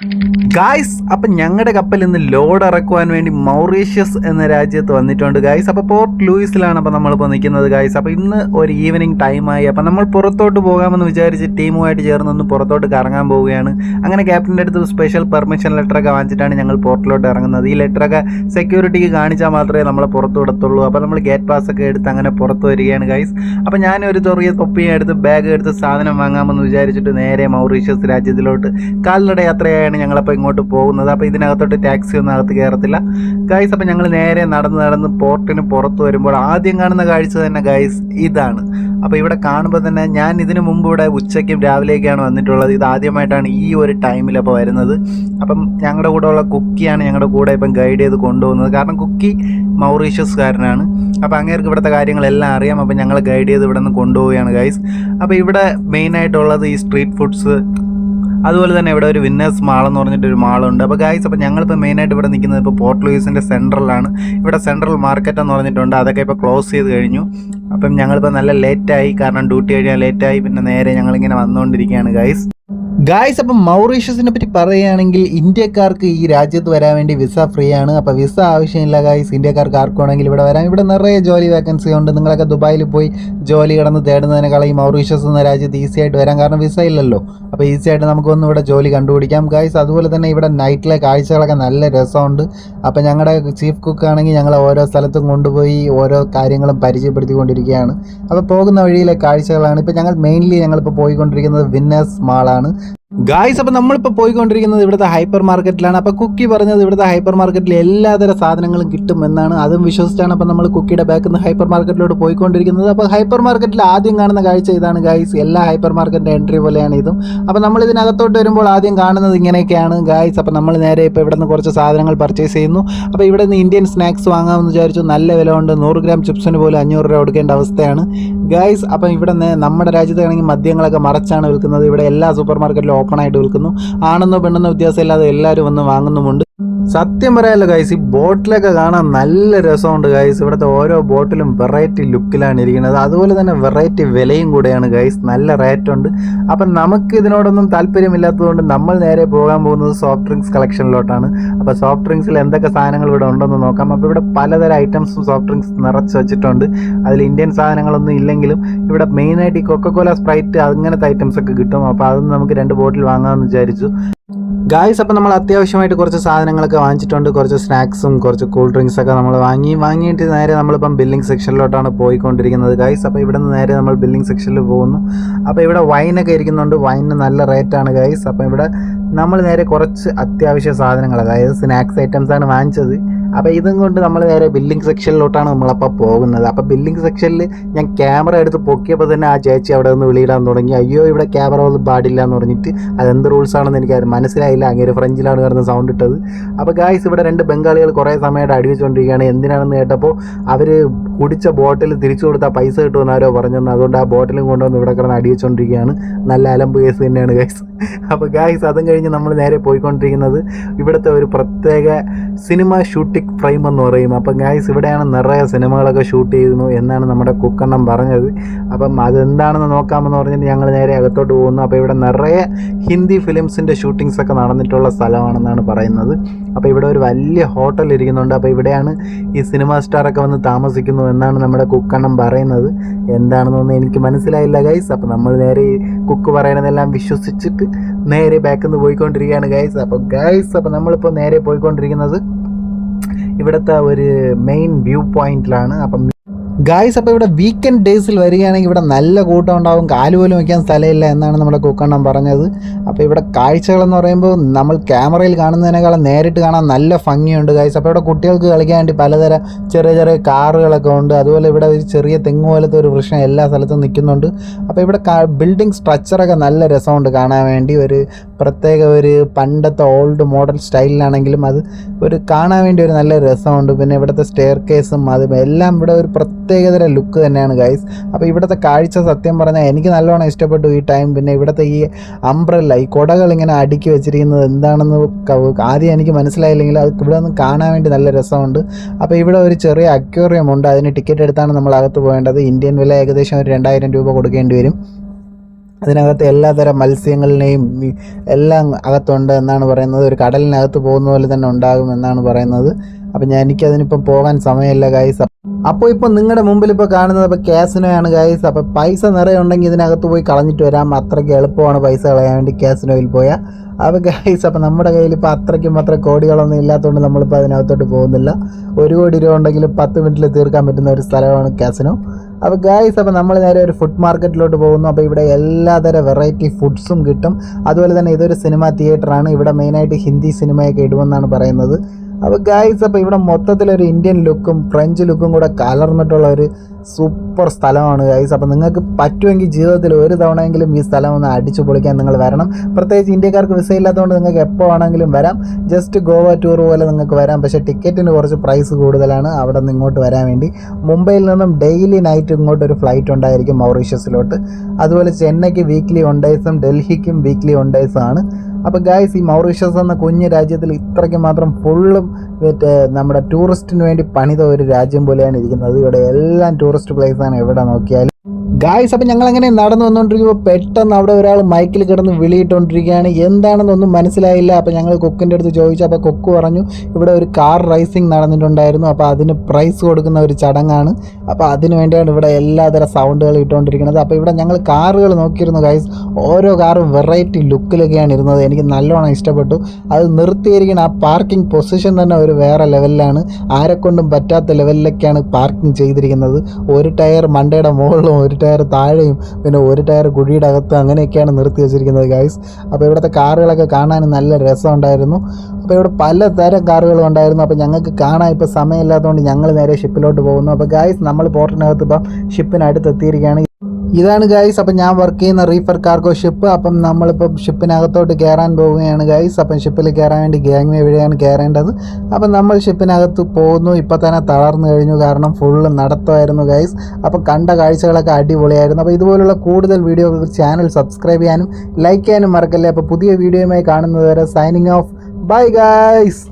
Guys അപ്പൊ ഞങ്ങളുടെ കപ്പൽ ഇന്ന് ലോഡ് ഇറക്കുവാൻ വേണ്ടി മൗറീഷ്യസ് എന്ന രാജ്യത്ത് വന്നിട്ടുണ്ട് ഗായ്സ് അപ്പൊ പോർട്ട് ലൂയിസിലാണ് അപ്പൊ നമ്മളിപ്പോൾ നിൽക്കുന്നത് ഗായ്സ് അപ്പൊ ഇന്ന് ഒരു ഈവനിങ് ടൈമായി അപ്പൊ നമ്മൾ പുറത്തോട്ട് പോകാമെന്ന് വിചാരിച്ച് ടീമുമായിട്ട് ചേർന്ന് ഒന്ന് പുറത്തോട്ട് കറങ്ങാൻ പോവുകയാണ്. അങ്ങനെ ക്യാപ്റ്റന്റെ അടുത്ത് സ്പെഷ്യൽ പെർമിഷൻ ലെറ്ററൊക്കെ വാങ്ങിച്ചിട്ടാണ് ഞങ്ങൾ പോർട്ടിലോട്ട് ഇറങ്ങുന്നത്. ഈ ലെറ്ററൊക്കെ സെക്യൂരിറ്റിക്ക് കാണിച്ചാൽ മാത്രമേ നമ്മളെ പുറത്ത് വിടത്തുള്ളൂ. അപ്പോൾ നമ്മൾ ഗേറ്റ് പാസ് ഒക്കെ എടുത്ത് അങ്ങനെ പുറത്ത് വരികയാണ് ഗൈസ് അപ്പോൾ ഞാനൊരു ചെറിയ തൊപ്പിയും എടുത്ത് ബാഗ് എടുത്ത് സാധനം വാങ്ങാമെന്ന് വിചാരിച്ചിട്ട് നേരെ മൗറീഷ്യസ് രാജ്യത്തിലോട്ട്. കാൽനട യാത്രയായാണ് ഞങ്ങളപ്പോൾ ഇങ്ങോട്ട് പോകുന്നത്. അപ്പോൾ ഇതിനകത്തോട്ട് ടാക്സി ഒന്നും അകത്ത് കയറത്തില്ല. ഗൈസ് അപ്പോൾ ഞങ്ങൾ നേരെ നടന്ന് നടന്ന് പോർട്ടിന് പുറത്ത് വരുമ്പോൾ ആദ്യം കാണുന്ന കാഴ്ച തന്നെ ഗൈസ് ഇതാണ്. അപ്പോൾ ഇവിടെ കാണുമ്പോൾ തന്നെ ഞാൻ ഇതിനു മുമ്പ് ഇവിടെ ഉച്ചയ്ക്കും രാവിലെയൊക്കെയാണ് വന്നിട്ടുള്ളത്. ഇത് ആദ്യമായിട്ടാണ് ഈ ഒരു ടൈമിൽ അപ്പോൾ വരുന്നത്. അപ്പം ഞങ്ങളുടെ കൂടെ ഉള്ള കുക്കിയാണ് ഞങ്ങളുടെ കൂടെ ഇപ്പം ഗൈഡ് ചെയ്ത് കൊണ്ടുപോകുന്നത്. കാരണം കുക്കി മൗറീഷ്യസ്കാരനാണ് അപ്പോൾ അങ്ങേർക്ക് ഇവിടുത്തെ കാര്യങ്ങളെല്ലാം അറിയാം. അപ്പോൾ ഞങ്ങൾ ഗൈഡ് ചെയ്ത് ഇവിടെ നിന്ന് കൊണ്ടുപോവുകയാണ് ഗൈസ് അപ്പോൾ ഇവിടെ മെയിനായിട്ടുള്ളത് ഈ സ്ട്രീറ്റ് ഫുഡ്സ് അതുപോലെ തന്നെ ഇവിടെ ഒരു വിന്നേഴ്സ് മാൾ എന്ന് പറഞ്ഞിട്ട് ഒരു മാളുണ്ട് അപ്പോൾ ഗായ്സ് അപ്പോൾ ഞങ്ങളിപ്പോൾ മെയിനായിട്ട് ഇവിടെ നിൽക്കുന്നത് ഇപ്പോൾ പോർട്ട് ലൂയിസിന്റെ സെൻട്രലാണ് ഇവിടെ സെൻട്രൽ മാർക്കറ്റ് എന്ന് പറഞ്ഞിട്ടുണ്ട്. അതൊക്കെ ഇപ്പോൾ ക്ലോസ് ചെയ്ത് കഴിഞ്ഞു. അപ്പം ഞങ്ങളിപ്പോൾ നല്ല ലേറ്റായി കാരണം ഡ്യൂട്ടി കഴിഞ്ഞാൽ ലേറ്റായി പിന്നെ നേരെ ഞങ്ങളിങ്ങനെ വന്നുകൊണ്ടിരിക്കുകയാണ് ഗായ്സ് ഗായ്സ് അപ്പം മൗറീഷ്യസിനെ പറ്റി പറയുകയാണെങ്കിൽ ഇന്ത്യക്കാർക്ക് ഈ രാജ്യത്ത് വരാൻ വേണ്ടി വിസ ഫ്രീ ആണ് അപ്പോൾ വിസ ആവശ്യമില്ല ഗായ്സ് ഇന്ത്യക്കാർക്ക് ആർക്കുവാണെങ്കിൽ ഇവിടെ വരാം. ഇവിടെ നിറയെ ജോലി വേക്കൻസി ഉണ്ട്. നിങ്ങളൊക്കെ ദുബായിൽ പോയി ജോലി കിടന്ന് തേടുന്നതിനേക്കാൾ ഈ മൗറീഷ്യസ് എന്ന രാജ്യത്ത് ഈസി ആയിട്ട് വരാം കാരണം വിസ ഇല്ലല്ലോ. അപ്പോൾ ഈസി ആയിട്ട് നമുക്കൊന്നും ഇവിടെ ജോലി കണ്ടുപിടിക്കാം ഗായ്സ് അതുപോലെ തന്നെ ഇവിടെ നൈറ്റിലെ കാഴ്ചകളൊക്കെ നല്ല രസമുണ്ട്. അപ്പോൾ ഞങ്ങളുടെ ചീഫ് കുക്ക് ആണെങ്കിൽ ഞങ്ങൾ ഓരോ സ്ഥലത്തും കൊണ്ടുപോയി ഓരോ കാര്യങ്ങളും പരിചയപ്പെടുത്തിക്കൊണ്ടിരിക്കുകയാണ്. അപ്പോൾ പോകുന്ന വഴിയിലെ കാഴ്ചകളാണ്. ഇപ്പോൾ ഞങ്ങൾ മെയിൻലി ഞങ്ങളിപ്പോൾ പോയിക്കൊണ്ടിരിക്കുന്നത് വിന്നേഴ്സ് മാളാണ് ഗായ്സ് അപ്പോൾ നമ്മളിപ്പോൾ പോയിക്കൊണ്ടിരിക്കുന്നത് ഇവിടുത്തെ ഹൈപ്പർ മാർക്കറ്റിലാണ് അപ്പോൾ കുക്കി പറഞ്ഞത് ഇവിടുത്തെ ഹൈപ്പർ മാർക്കറ്റിൽ എല്ലാതര സാധനങ്ങളും കിട്ടും എന്നാണ്. അതും വിശ്വസിച്ചാണ് അപ്പോൾ നമ്മൾ കുക്കിയുടെ ബാക്കിൽ നിന്ന് ഹൈപ്പർ മാർക്കറ്റിലോട്ട് പോയിക്കൊണ്ടിരിക്കുന്നത്. അപ്പോൾ ഹൈപ്പർ മാർക്കറ്റിൽ ആദ്യം കാണുന്ന കാഴ്ച ഇതാണ് ഗായ്സ് എല്ലാ ഹൈപ്പർ മാർക്കറ്റിന്റെ എൻട്രി പോലെയാണ് ഇതും. അപ്പോൾ നമ്മൾ ഇതിനകത്തോട്ട് വരുമ്പോൾ ആദ്യം കാണുന്നത് ഇങ്ങനെയൊക്കെയാണ് ഗായ്സ് അപ്പോൾ നമ്മൾ നേരെ ഇപ്പോൾ ഇവിടെ നിന്ന് കുറച്ച് സാധനങ്ങൾ പർച്ചേസ് ചെയ്യുന്നു. അപ്പോൾ ഇവിടെ നിന്ന് ഇന്ത്യൻ സ്നാക്സ് വാങ്ങാമെന്ന് വിചാരിച്ചു. നല്ല വില ഉണ്ട് നൂറ് ഗ്രാം ചിപ്സിന് പോലും അഞ്ഞൂറ് രൂപ കൊടുക്കേണ്ട അവസ്ഥയാണ്. ഗായ്സ് അപ്പം ഇവിടെ നമ്മുടെ രാജ്യത്താണെങ്കിൽ മദ്യങ്ങളൊക്കെ മറച്ചാണ് വിൽക്കുന്നത്. ഇവിടെ എല്ലാ സൂപ്പർ മാർക്കറ്റിലും ഓപ്പൺ ആയിട്ട് വിൽക്കുന്നു. ആണെന്നോ പെണ്ണെന്നോ വ്യത്യാസമില്ലാതെ എല്ലാവരും വന്ന് വാങ്ങുന്നുമുണ്ട്. സത്യം പറയാമല്ലോ ഗൈസ് ഈ ബോട്ടിലൊക്കെ കാണാൻ നല്ല രസമുണ്ട് ഗൈസ് ഇവിടുത്തെ ഓരോ ബോട്ടിലും വെറൈറ്റി ലുക്കിലാണ് ഇരിക്കുന്നത്. അതുപോലെ തന്നെ വെറൈറ്റി വിലയും കൂടെയാണ് ഗൈസ് നല്ല റേറ്റ് ഉണ്ട്. അപ്പം നമുക്ക് ഇതിനോടൊന്നും താല്പര്യമില്ലാത്തതുകൊണ്ട് നമ്മൾ നേരെ പോകാൻ പോകുന്നത് സോഫ്റ്റ് ഡ്രിങ്ക്സ് കളക്ഷനിലോട്ടാണ് അപ്പോൾ സോഫ്റ്റ് ഡ്രിങ്ക്സിൽ എന്തൊക്കെ സാധനങ്ങൾ ഇവിടെ ഉണ്ടെന്ന് നോക്കാം. അപ്പോൾ ഇവിടെ പലതരം ഐറ്റംസും സോഫ്റ്റ് ഡ്രിങ്ക്സ് നിറച്ച് വെച്ചിട്ടുണ്ട്. അതിൽ ഇന്ത്യൻ സാധനങ്ങളൊന്നും ഇല്ലെങ്കിലും ഇവിടെ മെയിനായിട്ട് ഈ കൊക്കക്കോല സ്പ്രൈറ്റ് അങ്ങനത്തെ ഐറ്റംസ് ഒക്കെ കിട്ടും. അപ്പോൾ അതൊന്നും നമുക്ക് രണ്ട് ബോട്ടിൽ വാങ്ങാമെന്ന് വിചാരിച്ചു. ഗായ്സ് അപ്പോൾ നമ്മൾ അത്യാവശ്യമായിട്ട് കുറച്ച് സാധനങ്ങളൊക്കെ വാങ്ങിച്ചിട്ടുണ്ട്. കുറച്ച് സ്നാക്സും കുറച്ച് കൂൾ ഡ്രിങ്ക്സ് ഒക്കെ നമ്മൾ വാങ്ങി. വാങ്ങിയിട്ട് നേരെ നമ്മളിപ്പം ബില്ലിംഗ് സെക്ഷനിലോട്ടാണ് പോയിക്കൊണ്ടിരിക്കുന്നത് ഗായ്സ് അപ്പോൾ ഇവിടെ നിന്ന് നേരെ നമ്മൾ ബില്ലിംഗ് സെക്ഷനിൽ പോകുന്നു. അപ്പോൾ ഇവിടെ വൈനൊക്കെ ഇരിക്കുന്നുണ്ട്. വൈനിന് നല്ല റേറ്റാണ് ഗായ്സ് അപ്പോൾ ഇവിടെ നമ്മൾ നേരെ കുറച്ച് അത്യാവശ്യ സാധനങ്ങൾ അതായത് സ്നാക്സ് ഐറ്റംസ് ആണ് വാങ്ങിച്ചത്. അപ്പോൾ ഇതും കൊണ്ട് നമ്മൾ നേരെ ബില്ലിംഗ് സെക്ഷനിലോട്ടാണ് നമ്മളപ്പോൾ പോകുന്നത്. അപ്പോൾ ബില്ലിംഗ് സെക്ഷനിൽ ഞാൻ ക്യാമറ എടുത്ത് പൊക്കിയപ്പോൾ തന്നെ ആ ചേച്ചി അവിടെ നിന്ന് വിളിയിടാൻ തുടങ്ങി. അയ്യോ ഇവിടെ ക്യാമറ ഒന്നും പാടില്ല എന്ന് പറഞ്ഞിട്ട് അതെന്ത് റൂൾസ് ആണെന്ന് എനിക്ക് മനസ്സിലായില്ല. അങ്ങനെ ഫ്രഞ്ചിലാണ് കിടന്ന് സൗണ്ട് ഇട്ടത്. അപ്പോൾ ഗായ്സ് ഇവിടെ രണ്ട് ബംഗാളികൾ കുറേ സമയമായിട്ട് അടിവെച്ചുകൊണ്ടിരിക്കുകയാണ് എന്തിനാണെന്ന് കേട്ടപ്പോൾ അവർ കുടിച്ച ബോട്ടിൽ തിരിച്ചു കൊടുത്താൽ പൈസ കിട്ടുമെന്ന് ആരോ അതുകൊണ്ട് ആ ബോട്ടിലും കൊണ്ടുവന്ന് ഇവിടെ കിടന്ന് അടിയിച്ചുകൊണ്ടിരിക്കുകയാണ് നല്ല അലമ്പ് കേസ് തന്നെയാണ് ഗൈസ് അപ്പോൾ ഗൈസ് അതും കഴിഞ്ഞ് നമ്മൾ നേരെ പോയിക്കൊണ്ടിരിക്കുന്നത് ഇവിടുത്തെ ഒരു പ്രത്യേക സിനിമ ഷൂട്ടിംഗ് ഫ്രെയിം എന്ന് പറയും. അപ്പം ഗൈസ് ഇവിടെയാണ് നിറയെ സിനിമകളൊക്കെ ഷൂട്ട് ചെയ്യുന്നു എന്നാണ് നമ്മുടെ കുക്കെണ്ണം പറഞ്ഞത്. അപ്പം അതെന്താണെന്ന് നോക്കാമെന്ന് പറഞ്ഞിട്ട് ഞങ്ങൾ നേരെ അകത്തോട്ട് പോകുന്നു. അപ്പോൾ ഇവിടെ നിറയെ ഹിന്ദി ഫിലിംസിന്റെ ഷൂട്ടിങ്സ് ഒക്കെ നടന്നിട്ടുള്ള സ്ഥലമാണെന്നാണ് പറയുന്നത്. അപ്പോൾ ഇവിടെ ഒരു വലിയ ഹോട്ടൽ ഇരിക്കുന്നുണ്ട്. അപ്പോൾ ഇവിടെയാണ് ഈ സിനിമ സ്റ്റാറൊക്കെ വന്ന് താമസിക്കുന്നു എന്നാണ് നമ്മുടെ കുക്കണ്ണം പറയുന്നത്. എന്താണെന്നൊന്നും എനിക്ക് മനസ്സിലായില്ല ഗൈസ് അപ്പോൾ നമ്മൾ നേരെ ഈ കുക്ക് പറയുന്നതെല്ലാം വിശ്വസിച്ചിട്ട് നേരെ ബാക്കിൽ നിന്ന് പോയിക്കൊണ്ടിരിക്കുകയാണ് ഗൈസ് അപ്പോൾ ഗൈസ് അപ്പോൾ നമ്മളിപ്പോൾ നേരെ പോയിക്കൊണ്ടിരിക്കുന്നത് ഇവിടുത്തെ ഒരു മെയിൻ വ്യൂ പോയിന്റിലാണ് അപ്പം ഗായ്സ് അപ്പോൾ ഇവിടെ വീക്കെൻഡ് ഡേയ്സിൽ വരികയാണെങ്കിൽ ഇവിടെ നല്ല കൂട്ടം ഉണ്ടാവും. കാൽ പോലും വയ്ക്കാൻ സ്ഥലമില്ല എന്നാണ് നമ്മുടെ കുക്കണ്ണം പറഞ്ഞത്. അപ്പോൾ ഇവിടെ കാഴ്ചകളെന്ന് പറയുമ്പോൾ നമ്മൾ ക്യാമറയിൽ കാണുന്നതിനേക്കാളും നേരിട്ട് കാണാൻ നല്ല ഭംഗിയുണ്ട് ഗായ്സ് അപ്പോൾ ഇവിടെ കുട്ടികൾക്ക് കളിക്കാൻ വേണ്ടി പലതരം ചെറിയ ചെറിയ കാറുകളൊക്കെ ഉണ്ട്. അതുപോലെ ഇവിടെ ഒരു ചെറിയ തെങ്ങ് പോലത്തെ ഒരു വൃക്ഷം എല്ലാ സ്ഥലത്തും നിൽക്കുന്നുണ്ട്. അപ്പോൾ ഇവിടെ ബിൽഡിംഗ് സ്ട്രക്ചറൊക്കെ നല്ല രസമുണ്ട് കാണാൻ വേണ്ടി. ഒരു പ്രത്യേക ഒരു പണ്ടത്തെ ഓൾഡ് മോഡൽ സ്റ്റൈലിലാണെങ്കിലും അത് ഒരു കാണാൻ വേണ്ടി ഒരു നല്ല രസമുണ്ട്. പിന്നെ ഇവിടുത്തെ സ്റ്റെയർ കേസും അതും എല്ലാം ഇവിടെ ഒരു പ്രത്യേകതര ലുക്ക് തന്നെയാണ് ഗൈസ് അപ്പോൾ ഇവിടുത്തെ കാഴ്ച സത്യം പറഞ്ഞാൽ എനിക്ക് നല്ലോണം ഇഷ്ടപ്പെട്ടു ഈ ടൈം പിന്നെ ഇവിടുത്തെ ഈ അംബ്രല്ല ഈ കുടകൾ ഇങ്ങനെ അടുക്കി വെച്ചിരിക്കുന്നത് എന്താണെന്ന് ആദ്യം എനിക്ക് മനസ്സിലായില്ലെങ്കിൽ അത് ഇവിടെ നിന്ന് കാണാൻ വേണ്ടി നല്ല രസമുണ്ട്. അപ്പോൾ ഇവിടെ ഒരു ചെറിയ അക്വേറിയം ഉണ്ട്. അതിന് ടിക്കറ്റ് എടുത്താണ് നമ്മൾ അകത്ത് പോകേണ്ടത്. ഇന്ത്യൻ വില ഏകദേശം ഒരു രണ്ടായിരം രൂപ കൊടുക്കേണ്ടി വരും. അതിനകത്ത് എല്ലാതരം മത്സ്യങ്ങളിനെയും ഈ എല്ലാം അകത്തുണ്ട് എന്നാണ് പറയുന്നത്. ഒരു കടലിനകത്ത് പോകുന്ന പോലെ തന്നെ ഉണ്ടാകും എന്നാണ് പറയുന്നത്. അപ്പം ഞാൻ എനിക്കതിനിപ്പം പോകാൻ സമയമില്ല ഗൈസ് അപ്പോൾ ഇപ്പോൾ നിങ്ങളുടെ മുമ്പിൽ ഇപ്പോൾ കാണുന്നത് അപ്പോൾ കാസിനോയാണ് ഗൈസ് അപ്പോൾ പൈസ നിറയെ ഉണ്ടെങ്കിൽ ഇതിനകത്ത് പോയി കളഞ്ഞിട്ട് വരാം. അത്രയ്ക്ക് എളുപ്പമാണ് പൈസ കളയാൻ വേണ്ടി കാസിനോയിൽ പോയാൽ അപ്പോൾ ഗൈസ് അപ്പോൾ നമ്മുടെ കയ്യിൽ ഇപ്പോൾ അത്രയ്ക്കും അത്ര കോടികളൊന്നും ഇല്ലാത്തതുകൊണ്ട് നമ്മളിപ്പോൾ അതിനകത്തോട്ട് പോകുന്നില്ല. ഒരു കോടി രൂപ ഉണ്ടെങ്കിൽ പത്ത് മിനിറ്റിൽ തീർക്കാൻ പറ്റുന്ന ഒരു സ്ഥലമാണ് കാസിനോ അപ്പോൾ ഗായ്സ് അപ്പോൾ നമ്മൾ നേരെ ഒരു ഫുഡ് മാർക്കറ്റിലോട്ട് പോകുന്നു. അപ്പോൾ ഇവിടെ എല്ലാതരം വെറൈറ്റി ഫുഡ്സും കിട്ടും. അതുപോലെ തന്നെ ഇതൊരു സിനിമ തിയേറ്ററാണ് ഇവിടെ മെയിനായിട്ട് ഹിന്ദി സിനിമയൊക്കെ ഇടുമെന്നാണ് പറയുന്നത്. അപ്പോൾ ഗായ്സ് അപ്പോൾ ഇവിടെ മൊത്തത്തിലൊരു ഇന്ത്യൻ ലുക്കും ഫ്രഞ്ച് ലുക്കും കൂടെ കലർന്നിട്ടുള്ള ഒരു സൂപ്പർ സ്ഥലമാണ് ഗൈസ് അപ്പോൾ നിങ്ങൾക്ക് പറ്റുമെങ്കിൽ ജീവിതത്തിൽ ഒരു തവണയെങ്കിലും ഈ സ്ഥലം ഒന്ന് അടിച്ചു പൊളിക്കാൻ നിങ്ങൾ വരണം. പ്രത്യേകിച്ച് ഇന്ത്യക്കാർക്ക് വിസ ഇല്ലാത്തതുകൊണ്ട് നിങ്ങൾക്ക് എപ്പോൾ വേണമെങ്കിലും വരാം. ജസ്റ്റ് ഗോവ ടൂർ പോലെ നിങ്ങൾക്ക് വരാം. പക്ഷേ ടിക്കറ്റിന് കുറച്ച് പ്രൈസ് കൂടുതലാണ്. അവിടെ നിന്ന് ഇങ്ങോട്ട് വരാൻ വേണ്ടി. മുംബൈയിൽ നിന്നും ഡെയിലി നൈറ്റ് ഇങ്ങോട്ട് ഒരു ഫ്ലൈറ്റ് ഉണ്ടായിരിക്കും മൗറീഷ്യസിലോട്ട്. അതുപോലെ ചെന്നൈക്ക് വീക്ക്ലി വൺ ഡേയ്സും ഡൽഹിക്കും വീക്ക്ലി വൺ ഡേയ്സും ആണ്. അപ്പോൾ ഗായ്സ് ഈ മൗറീഷ്യസ് എന്ന കുഞ്ഞു രാജ്യത്തിൽ ഇത്രയ്ക്ക് മാത്രം ഫുള്ളും മറ്റേ നമ്മുടെ ടൂറിസ്റ്റിന് വേണ്ടി പണിത ഒരു രാജ്യം പോലെയാണ് ഇരിക്കുന്നത്. ഇവിടെ എല്ലാം ടൂറിസ്റ്റ് പ്ലേസാണ് എവിടെ നോക്കിയാലും ഗായ്സ് അപ്പം ഞങ്ങൾ അങ്ങനെ നടന്നു വന്നുകൊണ്ടിരിക്കുമ്പോൾ പെട്ടെന്ന് അവിടെ ഒരാൾ മൈക്കിൽ കിടന്ന് വിളിയിട്ടുകൊണ്ടിരിക്കുകയാണ് എന്താണെന്നൊന്നും മനസ്സിലായില്ല. അപ്പോൾ ഞങ്ങൾ കുക്കിന്റെ അടുത്ത് ചോദിച്ചു. അപ്പോൾ കുക്ക് പറഞ്ഞു ഇവിടെ ഒരു കാർ റൈസിംഗ് നടന്നിട്ടുണ്ടായിരുന്നു. അപ്പോൾ അതിന് പ്രൈസ് കൊടുക്കുന്ന ഒരു ചടങ്ങാണ്. അപ്പോൾ അതിന് വേണ്ടിയാണ് ഇവിടെ എല്ലാതര സൗണ്ടുകൾ ഇട്ടുകൊണ്ടിരിക്കുന്നത് അപ്പോൾ ഇവിടെ ഞങ്ങൾ കാറുകൾ നോക്കിയിരുന്നു ഗൈസ് ഓരോ കാറും വെറൈറ്റി ലുക്കിലൊക്കെയാണ് ഇരുന്നത്. എനിക്ക് നല്ലോണം ഇഷ്ടപ്പെട്ടു. അത് നിർത്തിയിരിക്കുന്ന ആ പാർക്കിംഗ് പൊസിഷൻ തന്നെ ഒരു വേറെ ലെവലിലാണ് ആരെക്കൊണ്ടും പറ്റാത്ത ലെവലിലൊക്കെയാണ് പാർക്കിംഗ് ചെയ്തിരിക്കുന്നത്. ഒരു ടയർ മണ്ടയുടെ മുകളിലും ഒരു ടയർ താഴെയും പിന്നെ ഒരു ടയർ കുഴിയുടെ അകത്തും അങ്ങനെയൊക്കെയാണ് നിർത്തി വെച്ചിരിക്കുന്നത് ഗൈസ് അപ്പോൾ ഇവിടുത്തെ കാറുകളൊക്കെ കാണാൻ നല്ല രസമുണ്ടായിരുന്നു. അപ്പോൾ ഇവിടെ പലതരം കാറുകളും ഉണ്ടായിരുന്നു. അപ്പോൾ ഞങ്ങൾക്ക് കാണാൻ ഇപ്പോൾ സമയമില്ലാത്തതുകൊണ്ട് ഞങ്ങൾ നേരെ ഷിപ്പിലോട്ട് പോകുന്നു. അപ്പോൾ ഗൈസ് നമ്മൾ പോർട്ടിനകത്ത് ഇപ്പം ഷിപ്പിനടുത്ത് എത്തിയിരിക്കുകയാണ് ഇതാണ് ഗൈസ് അപ്പം ഞാൻ വർക്ക് ചെയ്യുന്ന റീഫർ കാർഗോ ഷിപ്പ് അപ്പം നമ്മളിപ്പം ഷിപ്പിനകത്തോട്ട് കയറാൻ പോവുകയാണ് ഗൈസ് അപ്പം ഷിപ്പിൽ കയറാൻ വേണ്ടി ഗ്യാങ് എവിടെയാണ് കയറേണ്ടത് അപ്പം നമ്മൾ ഷിപ്പിനകത്ത് പോകുന്നു ഇപ്പോൾ തന്നെ തളർന്നു കഴിഞ്ഞു. കാരണം ഫുള്ള് നടത്തമായിരുന്നു ഗൈസ് അപ്പം കണ്ട കാഴ്ചകളൊക്കെ അടിപൊളിയായിരുന്നു. അപ്പോൾ ഇതുപോലുള്ള കൂടുതൽ വീഡിയോ ചാനൽ സബ്സ്ക്രൈബ് ചെയ്യാനും ലൈക്ക് ചെയ്യാനും മറക്കല്ലേ. അപ്പോൾ പുതിയ വീഡിയോയുമായി കാണുന്നത് വരെ സൈനിങ് ഓഫ് ബൈ ഗൈസ്